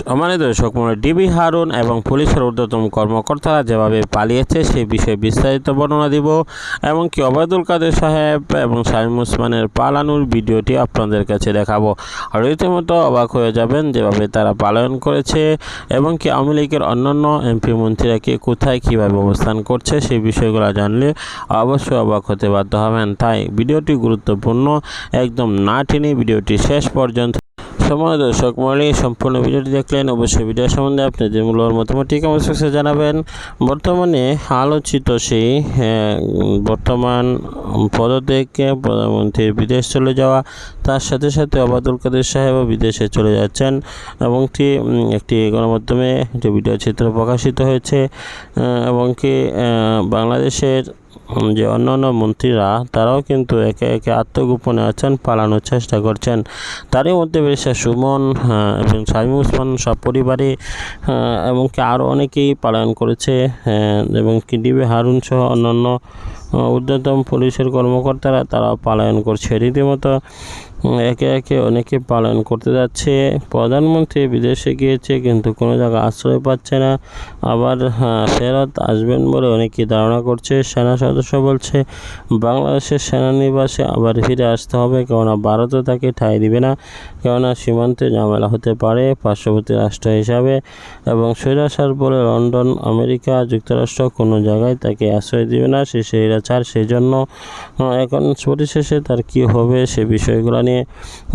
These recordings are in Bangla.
সম্মানিত দর্শক ডিবি হারুন এবং পুলিশের ঊর্ধ্বতম কর্মকর্তারা যেভাবে পালিয়েছে সেই বিষয়ে বিস্তারিত বর্ণনা দিব। এবং কি অবায়দুল কাদের সাহেব এবং শামীম ওসমানের পালানোর ভিডিওটি আপনাদের কাছে দেখাবো। আর রীতিমতো অবাক হয়ে যাবেন যেভাবে তারা পালন করেছে এবং কি আওয়ামী লীগের অন্যান্য এমপি মন্ত্রীরা কি কোথায় কীভাবে অবস্থান করছে সেই বিষয়গুলো জানলে অবশ্যই অবাক হতে বাধ্য হবেন। তাই ভিডিওটি গুরুত্বপূর্ণ, একদম না টেনে ভিডিওটি শেষ পর্যন্ত সময় দর্শক মন্ডলী সম্পূর্ণ ভিডিওটি দেখলেন, অবশ্যই ভিডিও সম্বন্ধে আপনাদের মূল্যর মতামত কমেন্ট সেকশনে জানাবেন। বর্তমানে আলোচিত সেই বর্তমান পদত্যাগে প্রধানমন্ত্রীর বিদেশ চলে যাওয়া, তার সাথে সাথে অবাদুল কাদের সাহেবও বিদেশে চলে যাচ্ছেন এবং কি একটি গণমাধ্যমে একটি ভিডিও চিত্র প্রকাশিত হয়েছে এবং কি বাংলাদেশের যে অন্যান্য মন্ত্রীরা, তারাও কিন্তু একে একে আত্মগোপনে আছেন, পালানোর চেষ্টা করছেন। তারই মধ্যে রয়েছে সুমন এবং শামীম উসমান সব পরিবারে এবং আরও অনেকেই পালন করেছে এবং কি ডিবি হারুন সহ অন্যান্য ঊর্ধ্বতম পুলিশের কর্মকর্তারা তারা পালায়ন করছে। রীতিমতো একে একে অনেকে পালন করতে যাচ্ছে। প্রধানমন্ত্রী বিদেশে গিয়েছে কিন্তু কোনো জায়গায় আশ্রয় পাচ্ছে না। আবার হ্যাঁ, ফেরত আসবেন বলে অনেকে ধারণা করছে। সেনা সদস্য বলছে বাংলাদেশের সেনানিবাসে আবার ফিরে আসতে হবে কেননা ভারতও তাকে ঠাঁই দিবে না কেননা সীমান্তে ঝামেলা হতে পারে পার্শ্ববর্তী রাষ্ট্র হিসাবে। এবং স্বৈরাচার বলে লন্ডন আমেরিকা যুক্তরাষ্ট্র কোনো জায়গায় তাকে আশ্রয় দিবে না। সে স্বৈরাচার সেই জন্য এখন পরিশেষে তার কি হবে সে বিষয়গুলো নিয়ে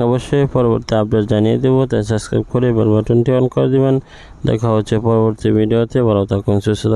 অবশ্যই পরবর্তী আপডেট জানিয়ে দেবো। তাই সাবস্ক্রাইব করে বেল বাটনটি অন করে দেবেন। দেখা হচ্ছে পরবর্তী ভিডিওতে ভালো থাকুন, সুস্থ।